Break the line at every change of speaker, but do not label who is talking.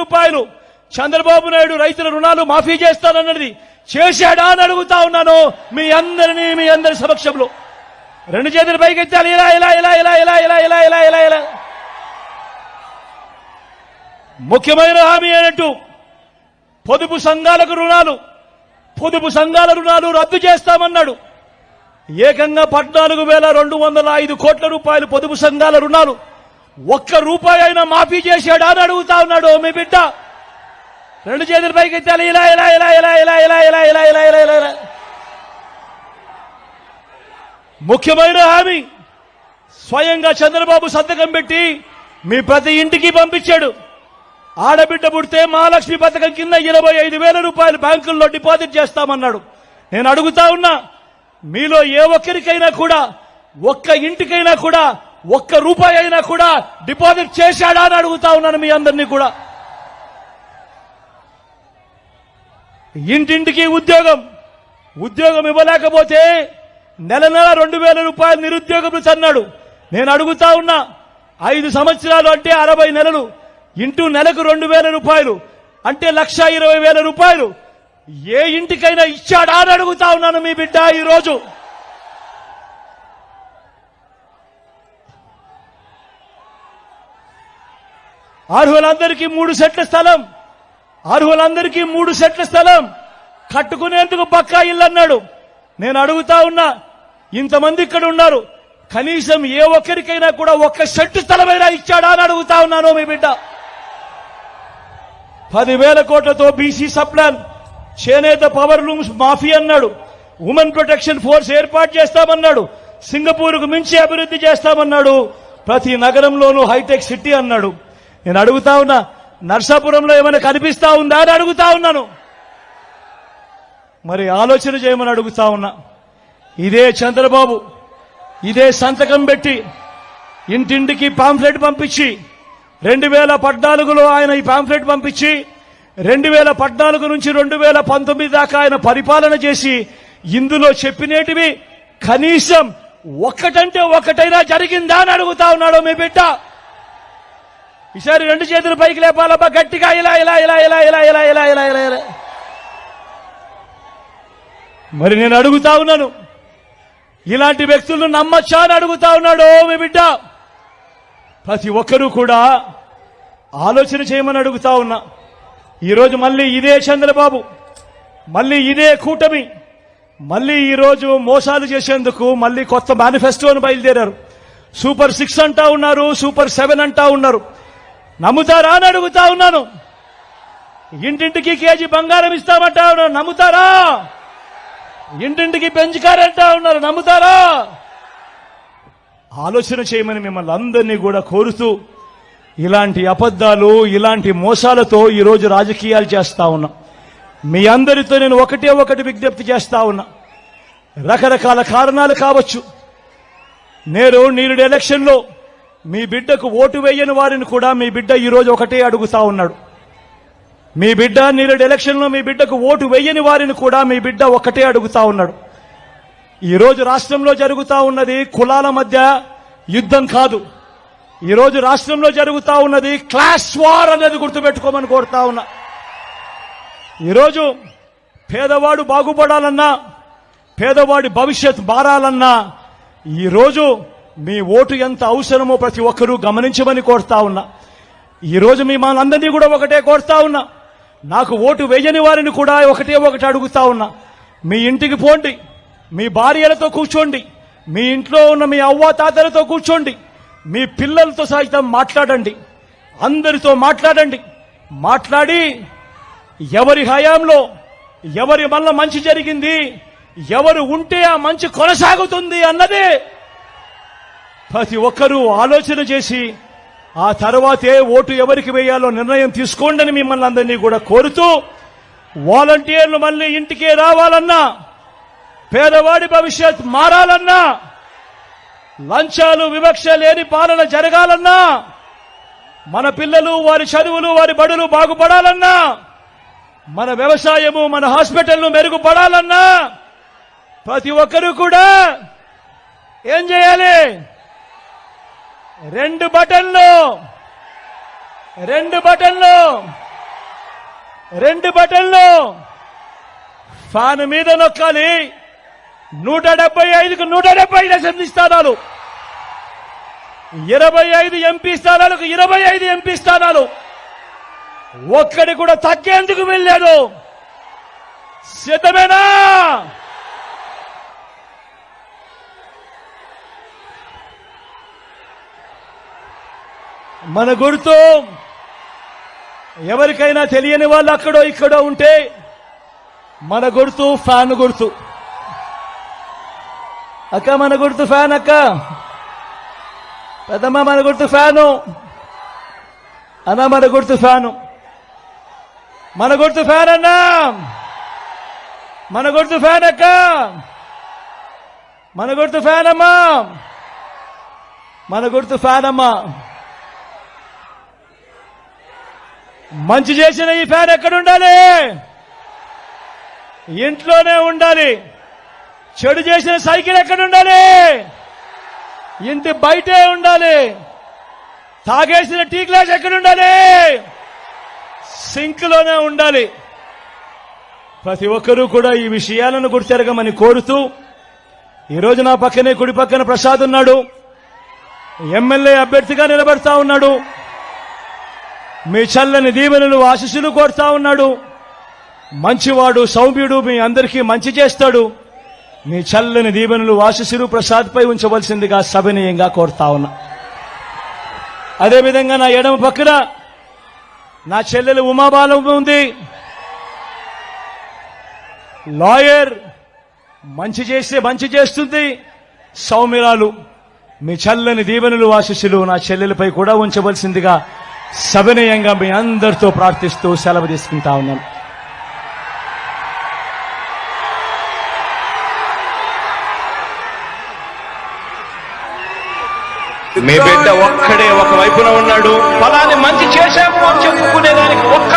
రూపాయలు. చంద్రబాబు నాయుడు రైతుల రుణాలు మాఫీ చేస్తానన్నది చేశాడా అని అడుగుతా ఉన్నాను మీ అందరినీ మీ అందరి సమక్షంలో. రెండు చేతులు పైకెత్తాలి. ఇలా ఇలా ఇలా ఇలా ఇలా ఇలా ఇలా ఇలా ఇలా ఇలా. ముఖ్యమైన హామీ అయినట్టు పొదుపు సంఘాలకు రుణాలు పొదుపు సంఘాల రుణాలు రద్దు చేస్తామన్నాడు. ఏకంగా పద్నాలుగు వేల రెండు వందల ఐదు కోట్ల రూపాయలు పొదుపు సంఘాల రుణాలు ఒక్క రూపాయి అయినా మాఫీ చేశాడా అని అడుగుతా ఉన్నాడు మీ బిడ్డ రెండు చేతుల పైకి ఎత్తాలి ఇలా ఇలా ఇలా ఇలా ఇలా ఇలా ఇలా ఇలా ఇలా ఇలా ఇలా ఇలా ముఖ్యమైన హామీ స్వయంగా చంద్రబాబు సంతకం పెట్టి మీ ప్రతి ఇంటికి పంపించాడు ఆడబిడ్డ పుడితే మహాలక్ష్మి పథకం కింద ఇరవై ఐదు వేల రూపాయలు బ్యాంకుల్లో డిపాజిట్ చేస్తామన్నాడు నేను అడుగుతా ఉన్నా మీలో ఏ ఒక్కరికైనా కూడా ఒక్క ఇంటికైనా కూడా ఒక్క రూపాయి అయినా కూడా డిపాజిట్ చేశాడా అని అడుగుతా ఉన్నాను మీ అందరినీ కూడా. ఇంటింటికి ఉద్యోగం ఉద్యోగం ఇవ్వలేకపోతే నెల నెల రెండు వేల రూపాయలు నిరుద్యోగం చన్నాడు నేను అడుగుతా ఉన్నా ఐదు సంవత్సరాలు అంటే అరవై నెలలు ఇంటూ నెలకు రెండు వేల రూపాయలు అంటే లక్ష ఇరవై వేల రూపాయలు. ఏ ఇంటికైనా ఇచ్చాడా అని అడుగుతా ఉన్నాను మీ బిడ్డ ఈరోజు. అర్హులందరికీ మూడు సెట్ల స్థలం. అర్హులందరికీ మూడు సెట్ల స్థలం. కట్టుకునేందుకు పక్కా ఇల్లు అన్నాడు నేను అడుగుతా ఉన్నా ఇంతమంది ఇక్కడ ఉన్నారు. కనీసం ఏ ఒక్కరికైనా కూడా ఒక్క సెట్టు స్థలమైనా ఇచ్చాడా అని అడుగుతా ఉన్నాను మీ బిడ్డ. పదివేల కోట్లతో బీసీ సప్లాన్ చేనేత పవర్ లూమ్స్ మాఫీ అన్నాడు. ఉమెన్ ప్రొటెక్షన్ ఫోర్స్ ఏర్పాటు చేస్తామన్నాడు. సింగపూర్కు మించి అభివృద్ధి చేస్తామన్నాడు. ప్రతి నగరంలోనూ హైటెక్ సిటీ అన్నాడు. నేను అడుగుతా ఉన్నా నర్సాపురంలో ఏమైనా కనిపిస్తా ఉందా అని అడుగుతా ఉన్నాను. మరి ఆలోచన చేయమని అడుగుతా ఉన్నా. ఇదే చంద్రబాబు ఇదే సంతకం పెట్టి ఇంటింటికి పాంఫ్లెట్ పంపించి రెండు వేల పద్నాలుగులో ఆయన ఈ పాంఫ్లెట్ పంపించి రెండు వేల పద్నాలుగు నుంచి రెండు వేల పంతొమ్మిది దాకా ఆయన పరిపాలన చేసి ఇందులో చెప్పినేటివి కనీసం ఒక్కటంటే ఒక్కటైనా జరిగిందా అని అడుగుతా ఉన్నాడో మీ బిడ్డ. ఈసారి రెండు చేతులు పైకి లేపాలబ్బా గట్టిగా ఇలా ఇలా ఇలా ఇలా ఇలా ఇలా ఇలా ఇలా ఇలా ఇలా. మరి నేను అడుగుతా ఉన్నాను. ఇలాంటి వ్యక్తులను నమ్మచ్చా అని అడుగుతా ఉన్నాడు మీ బిడ్డ. ప్రతి ఒక్కరూ కూడా ఆలోచన చేయమని అడుగుతా ఉన్నా. ఈరోజు మళ్ళీ ఇదే చంద్రబాబు మళ్ళీ ఇదే కూటమి మళ్ళీ ఈరోజు మోసాలు చేసేందుకు మళ్ళీ కొత్త మేనిఫెస్టోను బయలుదేరారు. సూపర్ సిక్స్ అంటా ఉన్నారు సూపర్ సెవెన్ అంటా ఉన్నారు. నమ్ముతారా అని అడుగుతా ఉన్నాను. ఇంటింటికి కేజీ బంగారం ఇస్తామంటా ఉన్నారు నమ్ముతారా? ఇంటింటికి పెంచుకారంటా ఉన్నారు. నమ్ముతారా? ఆలోచన చేయమని మిమ్మల్ని అందరినీ కూడా కోరుతూ ఇలాంటి అబద్ధాలు ఇలాంటి మోసాలతో ఈరోజు రాజకీయాలు చేస్తా ఉన్నా. మీ అందరితో నేను ఒకటే ఒకటి విజ్ఞప్తి చేస్తా ఉన్నా. రకరకాల కారణాలు కావచ్చు. నేను నేరుడు ఎలక్షన్లో మీ బిడ్డకు ఓటు వేయని వారిని కూడా మీ బిడ్డ ఈరోజు ఒకటే అడుగుతా ఉన్నాడు. మీ బిడ్డ నేరుడు ఎలక్షన్లో మీ బిడ్డకు ఓటు వేయని వారిని కూడా మీ బిడ్డ ఒకటే అడుగుతా ఉన్నాడు. ఈరోజు రాష్ట్రంలో జరుగుతూ ఉన్నది కులాల మధ్య యుద్ధం కాదు. ఈరోజు రాష్ట్రంలో జరుగుతూ ఉన్నది క్లాస్ వార్ అనేది గుర్తుపెట్టుకోమని కోరుతా ఉన్నా. ఈరోజు పేదవాడు బాగుపడాలన్నా పేదవాడి భవిష్యత్ మారాలన్నా ఈరోజు మీ ఓటు ఎంత అవసరమో ప్రతి ఒక్కరూ గమనించమని కోరుతా ఉన్నా. ఈరోజు మీ మనందరినీ కూడా ఒకటే కోరుతా ఉన్నా. నాకు ఓటు వేయని వారిని కూడా ఒకటే ఒకటి అడుగుతా ఉన్నా. మీ ఇంటికి పోండి. మీ భార్యలతో కూర్చోండి. మీ ఇంట్లో ఉన్న మీ అవ్వ తాతలతో కూర్చోండి. మీ పిల్లలతో సైతం మాట్లాడండి. అందరితో మాట్లాడండి. మాట్లాడి ఎవరి హయాంలో ఎవరి వల్ల మంచి జరిగింది ఎవరు ఉంటే ఆ మంచి కొనసాగుతుంది అన్నదే ప్రతి ఒక్కరూ ఆలోచన చేసి ఆ తర్వాతే ఓటు ఎవరికి వేయాలో నిర్ణయం తీసుకోండి అని మిమ్మల్ని అందరినీ కూడా కోరుతూ వాలంటీర్లు మళ్ళీ ఇంటికే రావాలన్నా పేదవాడి భవిష్యత్ మారాలన్నా లంచాలు వివక్ష లేని పాలన జరగాలన్నా మన పిల్లలు వారి చదువులు వారి బడులు బాగుపడాలన్నా మన వ్యవసాయము మన హాస్పిటల్ను మెరుగుపడాలన్నా ప్రతి ఒక్కరూ కూడా ఏం చేయాలి? రెండు బటన్లు. రెండు బటన్లు. రెండు బటన్లు. ఫ్యాన్ మీద నొక్కాలి. నూట డెబ్బై ఐదుకు నూట డెబ్బై ఐదు అసెంబ్లీ స్థానాలు ఇరవై ఐదు ఎంపీ స్థానాలకు ఇరవై ఐదు ఎంపీ స్థానాలు. ఒక్కడి కూడా తగ్గేందుకు వెళ్ళాడు సిద్ధమేనా? మన గుర్తు ఎవరికైనా తెలియని వాళ్ళు అక్కడో ఇక్కడో ఉంటే మన గుర్తు ఫ్యాన్ గుర్తు. అక్క మన గుర్తు ఫ్యాన్ అక్క. పెద్దమ్మ మన గుర్తు ఫ్యాను. అన్న మన గుర్తు ఫ్యాను. మన గుర్తు ఫ్యాన్ అన్నా. మన గుర్తు ఫ్యాన్ అక్క. మన గుర్తు ఫ్యాన్ అమ్మా. మన గుర్తు ఫ్యాన్ అమ్మా. మంచి చేసిన ఈ ఫ్యాన్ ఎక్కడ ఉండాలి ఇంట్లోనే ఉండాలి. చెడు చేసిన సైకిల్ ఎక్కడ ఉండాలి ఇంటి బయటే ఉండాలి. తాగేసిన టీ గ్లాస్ ఎక్కడ ఉండాలి సింక్లోనే ఉండాలి. ప్రతి ఒక్కరూ కూడా ఈ విషయాలను గుర్తెరగమని కోరుతూ ఈరోజు నా పక్కనే కుడి పక్కన ప్రసాద్ ఉన్నాడు. ఎమ్మెల్యే అభ్యర్థిగా నిలబడతా ఉన్నాడు. మీ చల్లని దీవెనలు ఆశీస్సులు కోరుతా ఉన్నాడు. మంచివాడు సౌమ్యుడు మీ అందరికీ మంచి చేస్తాడు. మీ చల్లని దీవెనలు ఆశీస్సులు ప్రసాద్పై ఉంచవలసిందిగా సభనీయంగా కోరుతా ఉన్నా. అదేవిధంగా నా ఎడమ పక్కన నా చెల్లెలు ఉమాబాలం ఉంది. లాయర్ మంచి చేస్తే మంచి చేస్తుంది. సౌమ్యురాలు మీ చల్లని దీవెనలు ఆశీస్సులు నా చెల్లెలపై కూడా ఉంచవలసిందిగా సవినయంగా మీ అందరితో ప్రార్థిస్తూ సెలవు తీసుకుంటా ఉన్నాను.
మీ బిడ్డ ఒక్కడే ఒక వైపున ఉన్నాడు. ఫలాన్ని మంచి చేశాము అని చెప్పుకునేదానికి ఒక్క